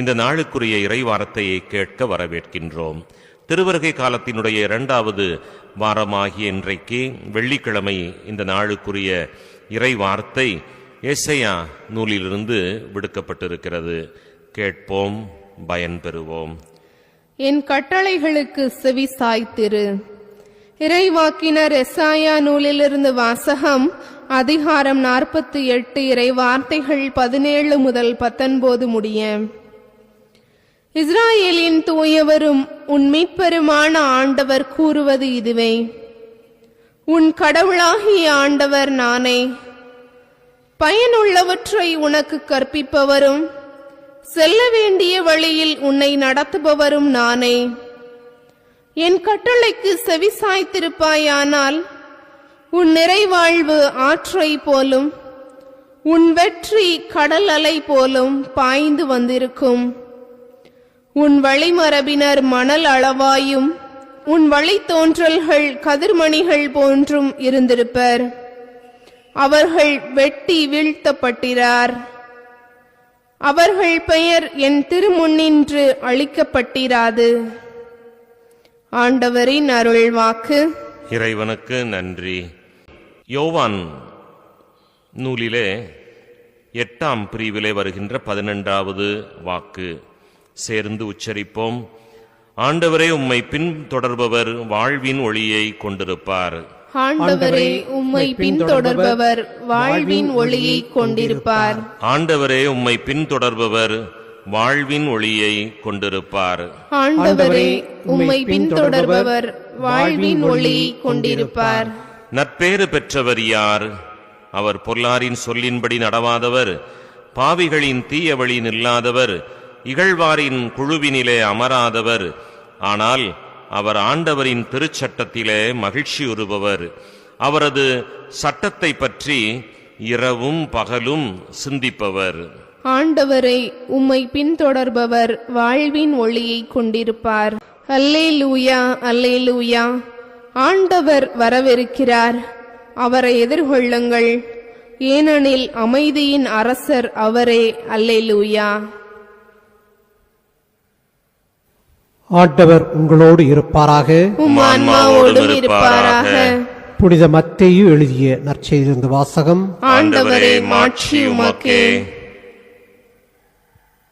இந்த நாளுக்குரிய இறைவார்த்தையை கேட்க வரவேற்கின்றோம். திருவருகை காலத்தினுடைய இரண்டாவது வாரமாகிய இன்றைக்கு வெள்ளிக்கிழமை இந்த நாளுக்குரிய இறைவார்த்தை எஸ்ஐயா நூலிலிருந்து விடுக்கப்பட்டிருக்கிறது. கேட்போம் பயன் பெறுவோம் என் கட்டளைகளுக்கு செவி சாய்த்திரு. இறைவாக்கினர் எஸ்ஆயா நூலிலிருந்து வாசகம் அதிகாரம் நாற்பத்தி எட்டு இறை வார்த்தைகள் பதினேழு முதல் பத்தொன்பது முடிய. இஸ்ராயேலின் தூயவரும் உன் மீட்பெருமான ஆண்டவர் கூறுவது இதுவே. உன் கடவுளாகிய ஆண்டவர் நானே. பயனுள்ளவற்றை உனக்கு கற்பிப்பவரும் செல்ல வேண்டிய வழியில் உன்னை நடத்துபவரும் நானே. என் கட்டளைக்கு செவி சாய்த்திருப்பாயானால் உன் நிறைவாழ்வு ஆற்றை போலும் உன் வெற்றி கடல் அலை போலும் பாய்ந்து வந்திருக்கும். உன் வழிமரபினர் மணல் அளவாயும் உன் வழி தோன்றல்கள் கதிர்மணிகள் போன்றும் இருந்திருப்பர். அவர்கள் வெட்டி வீழ்த்தப்பட்டிரார். அவர்கள் பெயர் என் திருமுன்னின்று அழிக்கப்பட்டிராது ஆண்டவரின் அருள் வாக்கு இறைவனுக்கு நன்றி. யோவான் நூலிலே எட்டாம் பிரிவிலே வருகின்ற பதினெண்டாவது வாக்கு. சேர்ந்து உச்சரிப்போம். ஆண்டவரே உம்மை பின்தொடர்பவர் வாழ்வின் ஒளியை கொண்டிருப்பார். ஆண்டவரே உம்மை பின்தொடர்பவர் வாழ்வின் ஒளியை கொண்டிருப்பார். ஆண்டவரே உம்மை பின்தொடர்பவர் வாழ்வின் ஒளியை கொண்டிருப்பார். ஆண்டவரே உம்மை பின்தொடர்பவர் வாழ்வின் ஒளியை கொண்டிருப்பார். நற்பேறு பெற்றவர் யார்? அவர் பொல்லாரின் சொல்லின்படி நடவாதவர். பாவிகளின் தீய வழி நில்லாதவர். இகழ்வாரின் குழுவினிலே அமராதவர். ஆனால் அவர் ஆண்டவரின் திருச்சட்டத்திலே மகிழ்ச்சியுறுபவர் அவரது சட்டத்தை பற்றி இரவும் பகலும் சிந்திப்பவர். ஆண்டவரை உம்மை பின்தொடர்பவர் வாழ்வின் ஒளியை கொண்டிருப்பார். அல்லே லூயா அல்லே லூயா ஆண்டவர் வரவிருக்கிறார் அவரை எதிர்கொள்ளுங்கள். ஏனெனில் அமைதியின் அரசர் அவரே. அல்லே லூயா ஆண்டவர் உங்களோடு இருப்பாராக. இருப்பாராக. புனித மத்தேயு எழுதிய நற்செய்திலிருந்து வாசகம். ஆண்டவரே மாட்சி உமக்கே.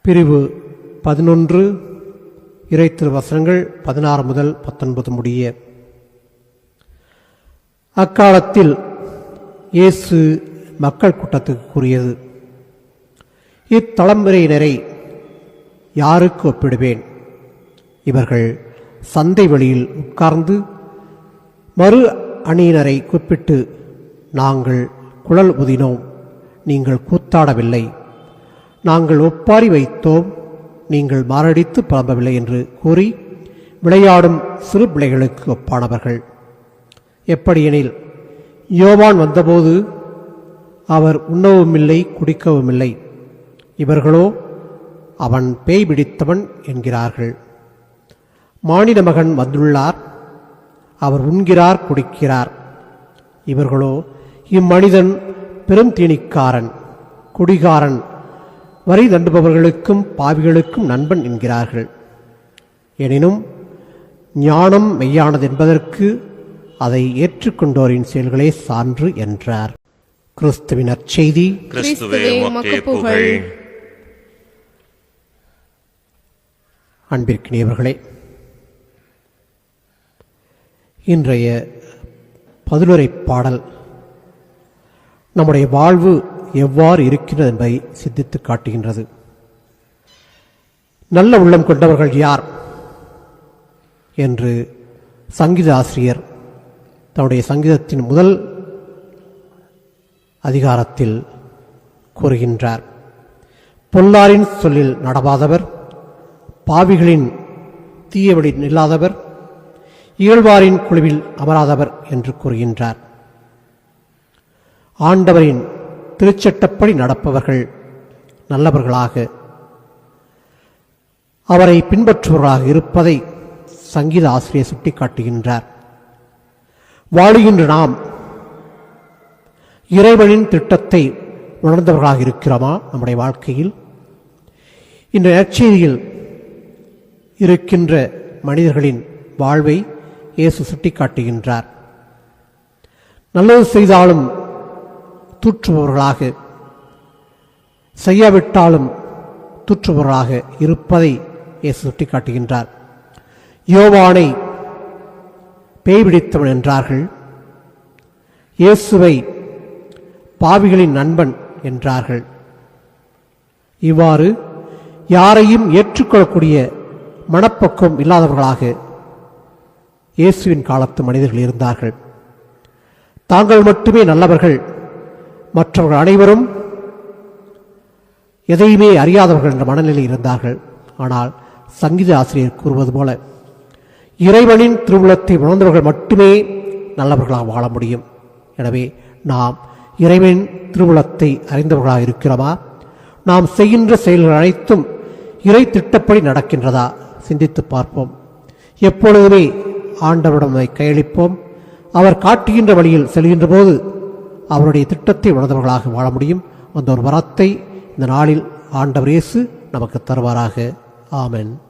பிரிவு பதினொன்று இறைத்திரு வசனங்கள் பதினாறு முதல் பத்தொன்பது முடிய. அக்காலத்தில் இயேசு மக்கள் கூட்டத்துக்கு கூறியது இத்தலைமுறையினரை யாருக்கு ஒப்பிடுவேன்? இவர்கள் சந்தை வழியில் உட்கார்ந்து மறு அணியினரை கூப்பிட்டு நாங்கள் குழல் உதினோம் நீங்கள் கூத்தாடவில்லை. நாங்கள் ஒப்பாரி வைத்தோம் நீங்கள் மாரடித்து புலம்பவில்லை என்று கூறி விளையாடும் சிறு பிள்ளைகளுக்கு ஒப்பானவர்கள். எப்படியெனில் யோவான் வந்தபோது அவர் உண்ணவுமில்லை குடிக்கவுமில்லை. இவர்களோ அவன் பேய் பிடித்தவன் என்கிறார்கள். மானிட மகன் வந்துள்ளார். அவர் உண்கிறார் குடிக்கிறார். இவர்களோ இம்மனிதன் பெரும் தீனிக்காரன் குடிகாரன் வரி தண்டுபவர்களுக்கும் பாவிகளுக்கும் நண்பன் என்கிறார்கள். எனினும் ஞானம் மெய்யானது என்பதற்கு அதை ஏற்றுக்கொண்டோரின் செயல்களே சான்று என்றார். கிறிஸ்துவின் அச்செய்தி. அன்பிற்கினியவர்களே இன்றைய பதிலுரை பாடல். நம்முடைய வாழ்வு எவ்வாறு இருக்கிறது என்பதை சிந்தித்து காட்டுகின்றது. நல்ல உள்ளம் கொண்டவர்கள் யார் என்று சங்கீத ஆசிரியர் தன்னுடைய சங்கீதத்தின் முதல் அதிகாரத்தில் கூறுகின்றார். பொல்லாரின் சொல்லில் நடவாதவர் பாவிகளின் தீயவழி நில்லாதவர் இயல்பாரின் குழுவில் அமராதவர் என்று கூறுகின்றார். ஆண்டவரின் திருச்சட்டப்படி நடப்பவர்கள் நல்லவர்களாக அவரை பின்பற்றுபவர்களாக இருப்பதை சங்கீத ஆசிரியர் சுட்டிக்காட்டுகின்றார். வாழுகின்ற நாம் இறைவனின் திட்டத்தை உணர்ந்தவர்களாக இருக்கிறோமா நம்முடைய வாழ்க்கையில்? இந்த நற்செய்தியில் இருக்கின்ற மனிதர்களின் வாழ்வை இயேசு சுட்டிக்காட்டுகின்றார். நல்லது செய்தாலும் தூற்றுபவர்களாக செய்யாவிட்டாலும் தூற்றுபவர்களாக இருப்பதை இயேசு சுட்டிக்காட்டுகின்றார். யோவானை பேய் பிடித்தவன் என்றார்கள். இயேசுவை பாவிகளின் நண்பன் என்றார்கள். இவ்வாறு யாரையும் ஏற்றுக்கொள்ளக்கூடிய மனப்பக்கம் இல்லாதவர்களாக இயேசுவின் காலத்து மனிதர்கள் இருந்தார்கள். தாங்கள் மட்டுமே நல்லவர்கள். மற்றவர்கள் அனைவரும் எதையுமே அறியாதவர்கள் என்ற மனநிலை இருந்தார்கள். ஆனால் சங்கீத ஆசிரியர் கூறுவது போல இறைவனின் திருவுளத்தை உணர்ந்தவர்கள் மட்டுமே நல்லவர்களாக வாழ முடியும். எனவே நாம் இறைவனின் திருவுளத்தை அறிந்தவர்களாக இருக்கிறோமா? நாம் செய்கின்ற செயல்கள் அனைத்தும் இறை திட்டப்படி நடக்கின்றதா? சிந்தித்து பார்ப்போம். எப்பொழுதுமே ஆண்டவரிடம் கையளிப்போம். அவர் காட்டுகின்ற வழியில் செல்கின்ற போது அவருடைய திட்டத்தை உணர்ந்தவர்களாக வாழ முடியும். அந்த ஒரு வரத்தை இந்த நாளில் ஆண்டவர் இயேசு நமக்கு தருவாராக. ஆமென்.